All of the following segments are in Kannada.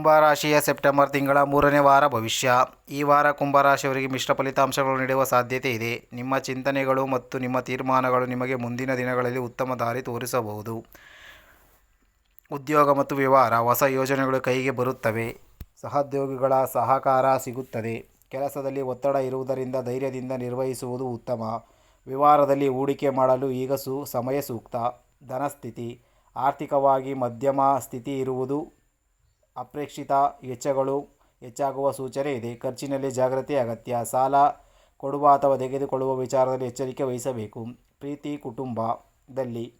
ಕುಂಭರಾಶಿಯ ಸೆಪ್ಟೆಂಬರ್ ತಿಂಗಳ ಮೂರನೇ ವಾರ ಭವಿಷ್ಯ. ಈ ವಾರ ಕುಂಭರಾಶಿಯವರಿಗೆ ಮಿಶ್ರ ಫಲಿತಾಂಶಗಳು ನೀಡುವ ಸಾಧ್ಯತೆ ಇದೆ. ನಿಮ್ಮ ಚಿಂತನೆಗಳು ಮತ್ತು ನಿಮ್ಮ ತೀರ್ಮಾನಗಳು ನಿಮಗೆ ಮುಂದಿನ ದಿನಗಳಲ್ಲಿ ಉತ್ತಮ ದಾರಿ ತೋರಿಸಬಹುದು. ಉದ್ಯೋಗ ಮತ್ತು ವ್ಯವಹಾರ, ಹೊಸ ಯೋಜನೆಗಳು ಕೈಗೆ ಬರುತ್ತವೆ. ಸಹೋದ್ಯೋಗಿಗಳ ಸಹಕಾರ ಸಿಗುತ್ತದೆ. ಕೆಲಸದಲ್ಲಿ ಒತ್ತಡ ಇರುವುದರಿಂದ ಧೈರ್ಯದಿಂದ ನಿರ್ವಹಿಸುವುದು ಉತ್ತಮ. ವ್ಯವಹಾರದಲ್ಲಿ ಹೂಡಿಕೆ ಮಾಡಲು ಈಗ ಸು, ಸಮಯ ಸೂಕ್ತ. ಧನಸ್ಥಿತಿ, ಆರ್ಥಿಕವಾಗಿ ಮಧ್ಯಮ ಸ್ಥಿತಿ ಇರುವುದು ಅಪೇಕ್ಷಿತ ವೆಚ್ಚಗಳು ಹೆಚ್ಚಾಗುವ ಸೂಚನೆ ಇದೆ. ಖರ್ಚಿನಲ್ಲಿ ಜಾಗ್ರತೆ ಅಗತ್ಯ. ಸಾಲ ಕೊಡುವ ಅಥವಾ ತೆಗೆದುಕೊಳ್ಳುವ ವಿಚಾರದಲ್ಲಿ ಎಚ್ಚರಿಕೆ ವಹಿಸಬೇಕು. ಪ್ರೀತಿ ಕುಟುಂಬದಲ್ಲಿ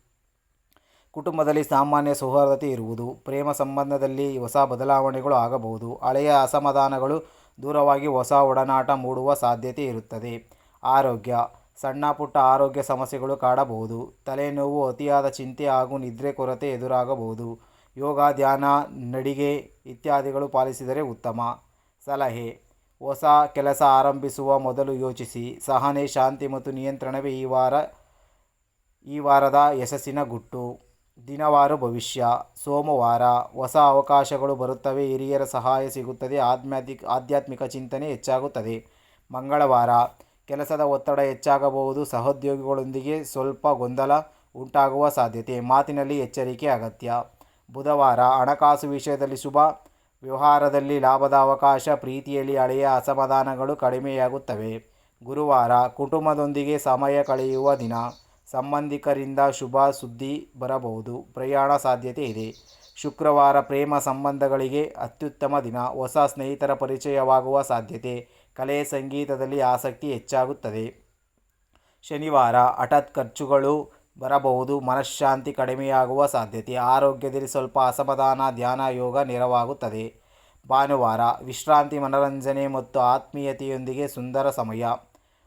ಕುಟುಂಬದಲ್ಲಿ ಸಾಮಾನ್ಯ ಸೌಹಾರ್ದತೆ ಇರುವುದು, ಪ್ರೇಮ ಸಂಬಂಧದಲ್ಲಿ ಹೊಸ ಬದಲಾವಣೆಗಳು ಆಗಬಹುದು. ಹಳೆಯ ಅಸಮಾಧಾನಗಳು ದೂರವಾಗಿ ಹೊಸ ಒಡನಾಟ ಮೂಡುವ ಸಾಧ್ಯತೆ ಇರುತ್ತದೆ. ಆರೋಗ್ಯ, ಸಣ್ಣ ಪುಟ್ಟ ಆರೋಗ್ಯ ಸಮಸ್ಯೆಗಳು ಕಾಡಬಹುದು. ತಲೆನೋವು, ಅತಿಯಾದ ಚಿಂತೆ ಹಾಗೂ ನಿದ್ರೆ ಕೊರತೆ ಎದುರಾಗಬಹುದು. ಯೋಗ ಧ್ಯಾನ ನಡಿಗೆ ಇತ್ಯಾದಿಗಳು ಪಾಲಿಸಿದರೆ ಉತ್ತಮ. ಸಲಹೆ, ಹೊಸ ಕೆಲಸ ಆರಂಭಿಸುವ ಮೊದಲು ಯೋಚಿಸಿ. ಸಹನೆ, ಶಾಂತಿ ಮತ್ತು ನಿಯಂತ್ರಣವೇ ಈ ವಾರ, ಈ ವಾರದ ಯಶಸ್ಸಿನ ಗುಟ್ಟು. ದಿನವಾರು ಭವಿಷ್ಯ. ಸೋಮವಾರ ಹೊಸ ಅವಕಾಶಗಳು ಬರುತ್ತವೆ. ಹಿರಿಯರ ಸಹಾಯ ಸಿಗುತ್ತದೆ. ಆಧ್ಯಾತ್ಮಿಕ ಆಧ್ಯಾತ್ಮಿಕ ಚಿಂತನೆ ಹೆಚ್ಚಾಗುತ್ತದೆ. ಮಂಗಳವಾರ ಕೆಲಸದ ಒತ್ತಡ ಹೆಚ್ಚಾಗಬಹುದು. ಸಹೋದ್ಯೋಗಿಗಳೊಂದಿಗೆ ಸ್ವಲ್ಪ ಗೊಂದಲ ಉಂಟಾಗುವ ಸಾಧ್ಯತೆ. ಮಾತಿನಲ್ಲಿ ಎಚ್ಚರಿಕೆ ಅಗತ್ಯ. ಬುಧವಾರ ಹಣಕಾಸು ವಿಷಯದಲ್ಲಿ ಶುಭ. ವ್ಯವಹಾರದಲ್ಲಿ ಲಾಭದ ಅವಕಾಶ ಪ್ರೀತಿಯಲ್ಲಿ ಹಳೆಯ ಅಸಮಾಧಾನಗಳು ಕಡಿಮೆಯಾಗುತ್ತವೆ. ಗುರುವಾರ ಕುಟುಂಬದೊಂದಿಗೆ ಸಮಯ ಕಳೆಯುವ ದಿನ. ಸಂಬಂಧಿಕರಿಂದ ಶುಭ ಸುದ್ದಿ ಬರಬಹುದು. ಪ್ರಯಾಣ ಸಾಧ್ಯತೆ ಇದೆ. ಶುಕ್ರವಾರ ಪ್ರೇಮ ಸಂಬಂಧಗಳಿಗೆ ಅತ್ಯುತ್ತಮ ದಿನ. ಹೊಸ ಸ್ನೇಹಿತರ ಪರಿಚಯವಾಗುವ ಸಾಧ್ಯತೆ. ಕಲೆ ಸಂಗೀತದಲ್ಲಿ ಆಸಕ್ತಿ ಹೆಚ್ಚಾಗುತ್ತದೆ. ಶನಿವಾರ ಹಠಾತ್ ಖರ್ಚುಗಳು ಬರಬಹುದು. ಮನಃಶಾಂತಿ ಕಡಿಮೆಯಾಗುವ ಸಾಧ್ಯತೆ. ಆರೋಗ್ಯದಲ್ಲಿ ಸ್ವಲ್ಪ ಅಸಮಾಧಾನ, ಧ್ಯಾನ, ಯೋಗ ನೆರವಾಗುತ್ತದೆ. ಭಾನುವಾರ, ವಿಶ್ರಾಂತಿ, ಮನರಂಜನೆ ಮತ್ತು ಆತ್ಮೀಯತೆಯೊಂದಿಗೆ ಸುಂದರ ಸಮಯ.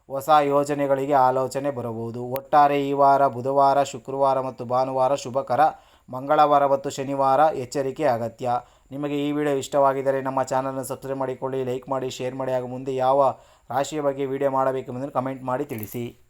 ಹೊಸ ಯೋಜನೆಗಳಿಗೆ ಆಲೋಚನೆ ಬರಬಹುದು. ಒಟ್ಟಾರೆ ಈ ವಾರ ಬುಧವಾರ, ಶುಕ್ರವಾರ ಮತ್ತು ಭಾನುವಾರ ಶುಭಕರ. ಮಂಗಳವಾರ ಮತ್ತು ಶನಿವಾರ ಎಚ್ಚರಿಕೆ ಅಗತ್ಯ. ನಿಮಗೆ ಈ ವಿಡಿಯೋ ಇಷ್ಟವಾಗಿದ್ದರೆ ನಮ್ಮ ಚಾನಲನ್ನು ಸಬ್ಸ್ಕ್ರೈಬ್ ಮಾಡಿಕೊಳ್ಳಿ, ಲೈಕ್ ಮಾಡಿ, ಶೇರ್ ಮಾಡಿ ಹಾಗೂ ಮುಂದೆ ಯಾವ ರಾಶಿಯ ಬಗ್ಗೆ ವಿಡಿಯೋ ಮಾಡಬೇಕೆಂಬುದನ್ನು ಕಮೆಂಟ್ ಮಾಡಿ ತಿಳಿಸಿ.